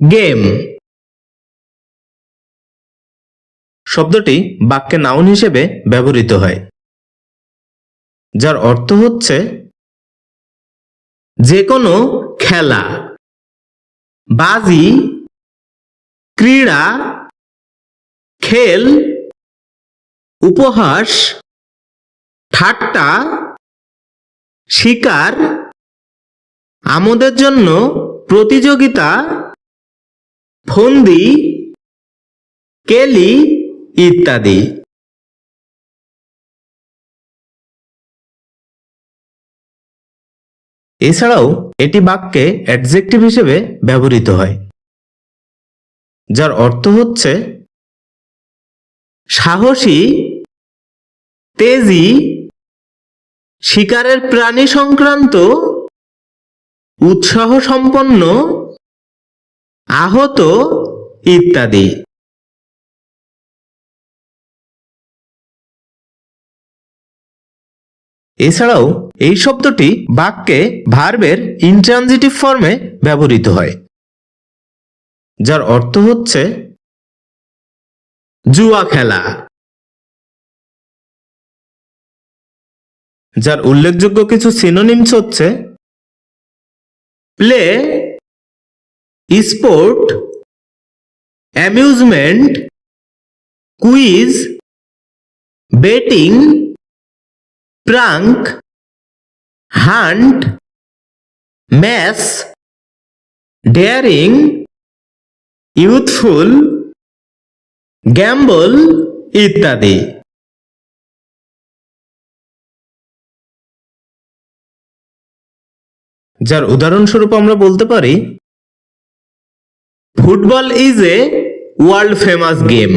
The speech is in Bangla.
গেম শব্দটি বাক্যে নাউন হিসেবে ব্যবহৃত হয়, যার অর্থ হচ্ছে যে কোনো খেলা, বাজি, ক্রীড়া, খেল, উপহাস, ঠাট্টা, শিকার, আমোদের জন্য প্রতিযোগিতা ফন্দি, কেলি ইত্যাদি। এছাড়াও এটি বাক্যে অ্যাডজেক্টিভ হিসেবে ব্যবহৃত হয়, যার অর্থ হচ্ছে সাহসী, তেজি, শিকারের প্রাণী সংক্রান্ত উৎসাহ সম্পন্ন আহত ইত্যাদি। এছাড়াও এই শব্দটি বাক্যে ভার্বের ইনট্রানজিটিভ ফর্মে ব্যবহৃত হয়, যার অর্থ হচ্ছে জুয়া খেলা, যার উল্লেখযোগ্য কিছু সিনোনিমস হচ্ছে play sport amusement quiz betting prank hunt mass daring youthful gamble ইত্যাদি। যার উদাহরণস্বরূপ আমরা বলতে পারি football is a world famous game